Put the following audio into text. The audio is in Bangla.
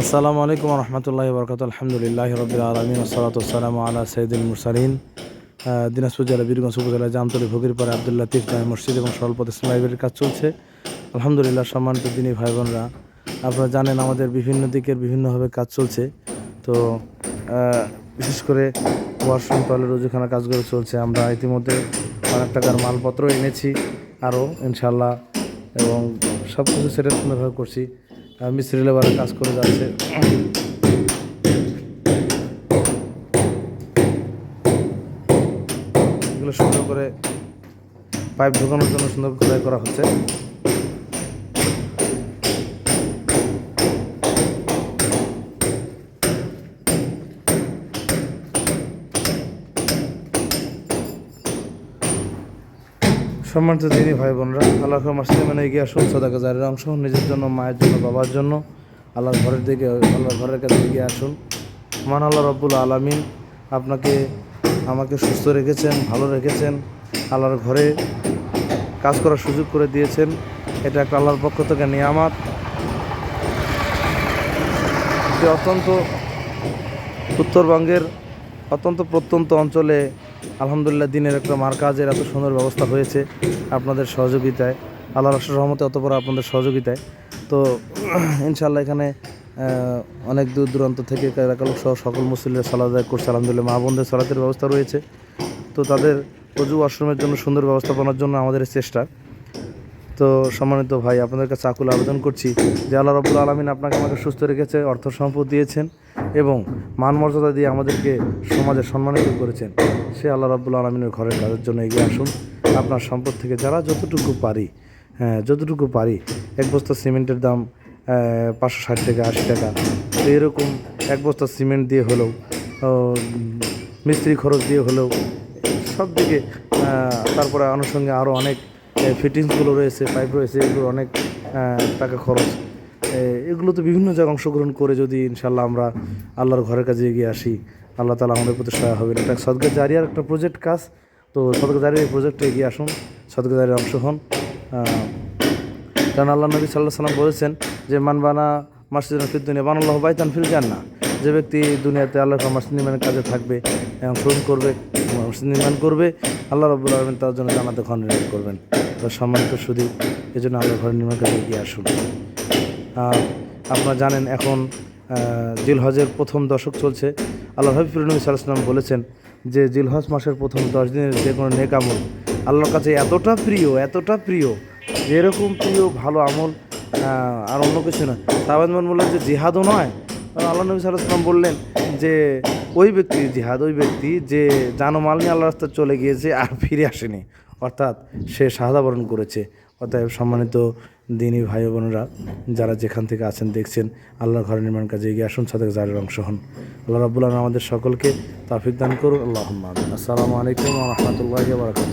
আসসালামু আলাইকুম রহমতুল্লাহ বরকাত আলহামদুলিল্লাহ রবিল আলমিন। ওসলাতাম আলা সঈদুল মুরসালিন। দিনাজপুর জেলা বীরগঞ্জ উপজেলা জামতলী ভগিরপাড়া আবদুল্লাহ তিফ মসজিদ এবং স্বল্পত ইসলাম লাইব্রেরির কাজ চলছে। আলহামদুলিল্লাহ, সম্মানিত দিনী ভাই বোনরা আপনারা জানেন আমাদের বিভিন্ন দিকের বিভিন্নভাবে কাজ চলছে। তো বিশেষ করে ওয়াশরুম, টয়লেট রুজুখানা কাজগুলো চলছে। আমরা ইতিমধ্যে অনেক টাকার মালপত্র এনেছি, আরও ইনশাল্লাহ এবং সব কিছু সেটা সুন্দরভাবে করছি। মিস্ত্রি লেবারের কাজ করে যাচ্ছে। এগুলো সুন্দর করে পাইপ ঢোকানোর জন্য সুন্দর করে করা হচ্ছে। সম্মানিত দিনী ভাই বোনরা আল্লাহ মাসিদে মানে এগিয়ে আসুন, সদাকা জারের অংশ, নিজের জন্য, মায়ের জন্য, বাবার জন্য, আল্লাহর ঘরের দিকে, আল্লাহর ঘরের কাছে এগিয়ে আসুন। মান আল্লাহ রব্বুল আলমিন আপনাকে, আমাকে সুস্থ রেখেছেন, ভালো রেখেছেন, আল্লাহর ঘরে কাজ করার সুযোগ করে দিয়েছেন। এটা একটা আল্লাহর পক্ষ থেকে নিয়ামাত। যে অত্যন্ত উত্তরবঙ্গের অত্যন্ত প্রত্যন্ত অঞ্চলে আলহামদুলিল্লাহ, দিনের একটা মার কাজের এত সুন্দর ব্যবস্থা হয়েছে আপনাদের সহযোগিতায়। আল্লাহ রসুল রহমতে অত বড় আপনাদের সহযোগিতায়। তো ইনশাল্লাহ এখানে অনেক দূর দূরান্ত থেকে সহ সকল মুসলিমের সালাদ আদায় করছে। আলহামদুলিল্লাহ, মা বোনদের সালাতের ব্যবস্থা রয়েছে। তো তাদের অজু আশ্রমের জন্য সুন্দর ব্যবস্থাপনার জন্য আমাদের চেষ্টা। তো, সম্মানিত ভাই, আপনাদের কাছে আকুল আবেদন করছি যে আল্লাহ রব্বুল আলমিন আপনাকে আমাকে সুস্থ রেখেছে, অর্থ সম্পদ দিয়েছেন। এবং মান মর্যাদা দিয়ে আমাদেরকে সমাজে সম্মানিত করেছেন। সে আল্লাহ রব্বুল আলমিনের ঘরের কাজের জন্য এগিয়ে আসুন। আপনার সম্পদ থেকে যারা যতটুকু পারি হ্যাঁ যতটুকু পারি, এক বস্তা সিমেন্টের দাম পাঁচশো ষাট টাকা আশি টাকা তো এরকম এক বস্তা সিমেন্ট দিয়ে হলেও মিস্ত্রি খরচ দিয়ে হলেও, সব দিকে তারপরে আনুষঙ্গে আরও অনেক ফিটিংসগুলো রয়েছে পাইপ রয়েছে, এগুলো অনেক টাকা খরচ। এগুলো তো বিভিন্ন জায়গায় অংশগ্রহণ করে যদি ইনশাল্লাহ আমরা আল্লাহর ঘরের কাছে এগিয়ে আসি, আল্লাহ তালা আমাদের প্রতি সহায় হবেন। এটা সদকা জারিয়ার একটা প্রজেক্ট কাজ। তো সদকা জারিয়ার এই প্রজেক্টে এগিয়ে আসুন, সদকা জারিয়ার অংশ হন। কারণ আল্লাহ নবী সাল্লাহ সাল্লাম বলেছেন যে, মান বানা মসজিদ ফির দুনিয়া বানাল্লাহ বাইতান ফিল না যে ব্যক্তি দুনিয়াতে আল্লাহ মসজিদ নির্মাণের কাজে থাকবে শ্রম করবে, মসজিদ নির্মাণ করবে, আল্লাহ রব্বুল আলমিন তার জন্য জানাতে ঘর নির্মাণ করবেন। তো সম্মানিত এই জন্য আল্লাহ ঘর নির্মাণ কাজে এগিয়ে আসুন। আপনারা জানেন এখন জিলহজের প্রথম দশক চলছে। আল্লাহ হাবিবুর নবী সাল্লাম বলেছেন যে জিলহজ মাসের প্রথম দশ দিনের যে কোনো নেক আমল আল্লাহর কাছে এতটা প্রিয় এতটা প্রিয় যে এরকম প্রিয়, ভালো আমল আর অন্য কিছু না। সাবান বললেন যে জিহাদও নয়। আল্লাহ নবী সাল্লাম বললেন যে ওই ব্যক্তি, জিহাদ ওই ব্যক্তি যে জানমাল নিয়ে আল্লাহ রাস্তায় চলে গিয়েছে আর ফিরে আসেনি। অর্থাৎ সে শাহাদা বরণ করেছে। অতএব সম্মানিত দিনী ভাই বোনেরা, যারা যেখান থেকে আছেন দেখছেন, আল্লাহর ঘর নির্মাণ কাজে এগিয়ে আসুন, সাথে জারের অংশ হন। আল্লাহ রাবুল্লাহ আমাদের সকলকে তাফিক দান করুন। আল্লাহ আসসালামু আলাইকুম রহমতুল্লাহ বারকাত